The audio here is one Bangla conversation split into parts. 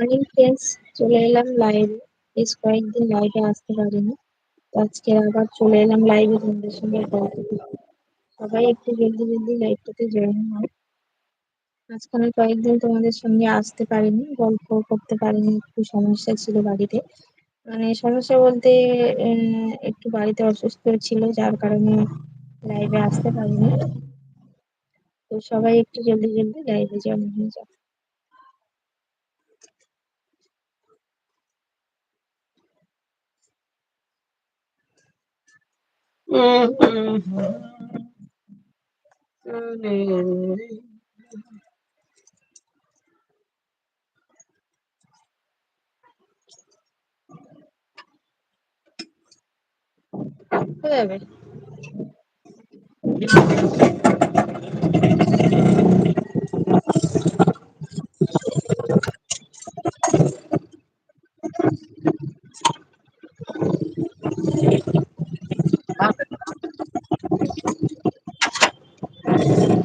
মর্নিং ফ্রেন্ডস চলে এলাম লাইভে বেশ কয়েকদিন লাইভে আসতে পারিনি। আজকে আবার চলে এলাম লাইভে তোমাদের সঙ্গে গল্প সবাই একটু জলদি জলদি লাইভটাতে জয়েন হয় মাঝখানে কয়েকদিন তোমাদের সঙ্গে আসতে পারিনি গল্প করতে পারিনি, একটু সমস্যা ছিল বাড়িতে। মানে সমস্যা বলতে একটু বাড়িতে অসুস্থ ছিল, যার কারণে লাইভে আসতে পারিনি। তো সবাই একটু জলদি জলদি লাইভে জয়েন হয়ে Ừ, ừ. Evet.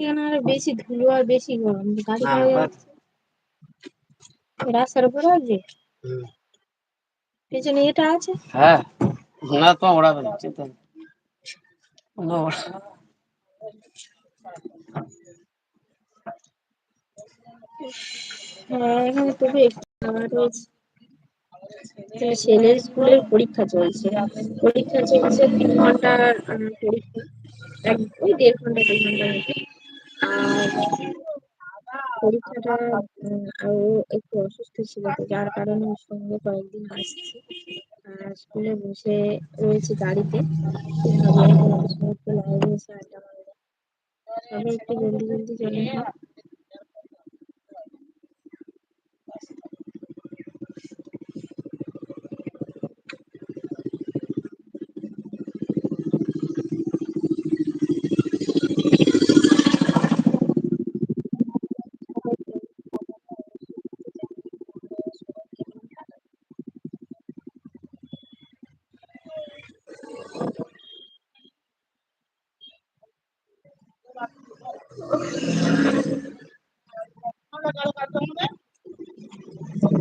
এখানে আরও বেশি ধুলো আর বেশি গরম? গাড়ি রাস্তার উপরে আছে? পেছনে এটা আছে? হ্যাঁ না তো ওড়াবে না চিন্তা না, হ্যাঁ এখানে তবু একটু রয়েছে। ছেলের স্কুলের পরীক্ষা চলছে। পরীক্ষা চলছে তিন ঘণ্টার পরীক্ষা। এক ওই দেড় ঘণ্টা দু ঘণ্টা মতো আর পরীক্ষাটা আরও একটু অসুস্থ ছিল তো, যার কারণে ওর সঙ্গে কয়েকদিন আসছি। আর স্কুলে বসে রয়েছে গাড়িতে। লাইভে এসে আড্ডা মারবো। সবাই একটু জলদি জলদি চলে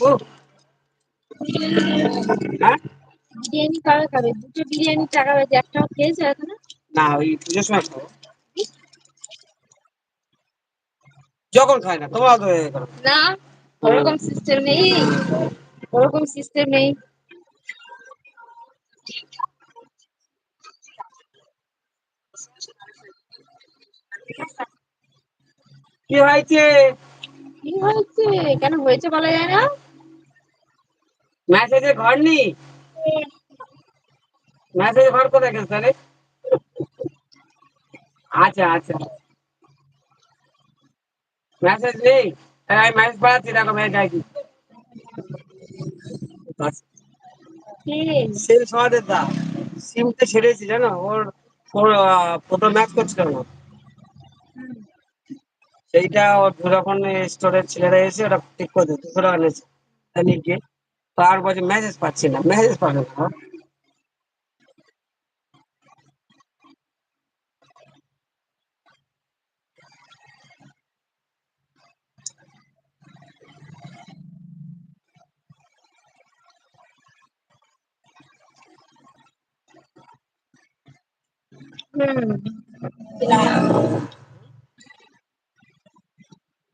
তো হ্যাঁ? বিরিয়ানি কারা খাবে? দুটো বিরিয়ানির টাকা হয়েছে একটাও খেয়েছে এখনও? না ওই পুজোর সময় খাব। যখন খায় না তোমার না ওরকম সিস্টেম নেই। ওরকম সিস্টেম নেই। কি হয়েছে? কি হয়েছে? কেন হয়েছে বলা যায় না? মেসেজে ঘর নি মেসেজে ঘর কোথায় গেছে তাহলে? আচ্ছা আচ্ছা। মেসেজ নেই? তাহলে আমি মেসেজ পাঠাচ্ছি দেখো মেসেজ আইডি কে। সেল সমাদের দা। সিমটা ছেড়েছি জানো? ওর ওর আহ, প্রথম ম্যাচ করছিল না সেইটা ওর যখন স্টোরের ছেলেরা এসে ওটা ঠিক করে দিত দুশো টাকা নিয়েছে তাই নিয়ে গিয়ে তার বলছে মেসেজ পাচ্ছি না মেসেজ পাবে না হুম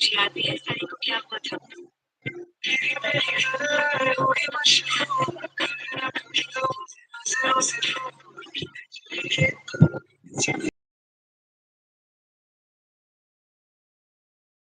Yeah,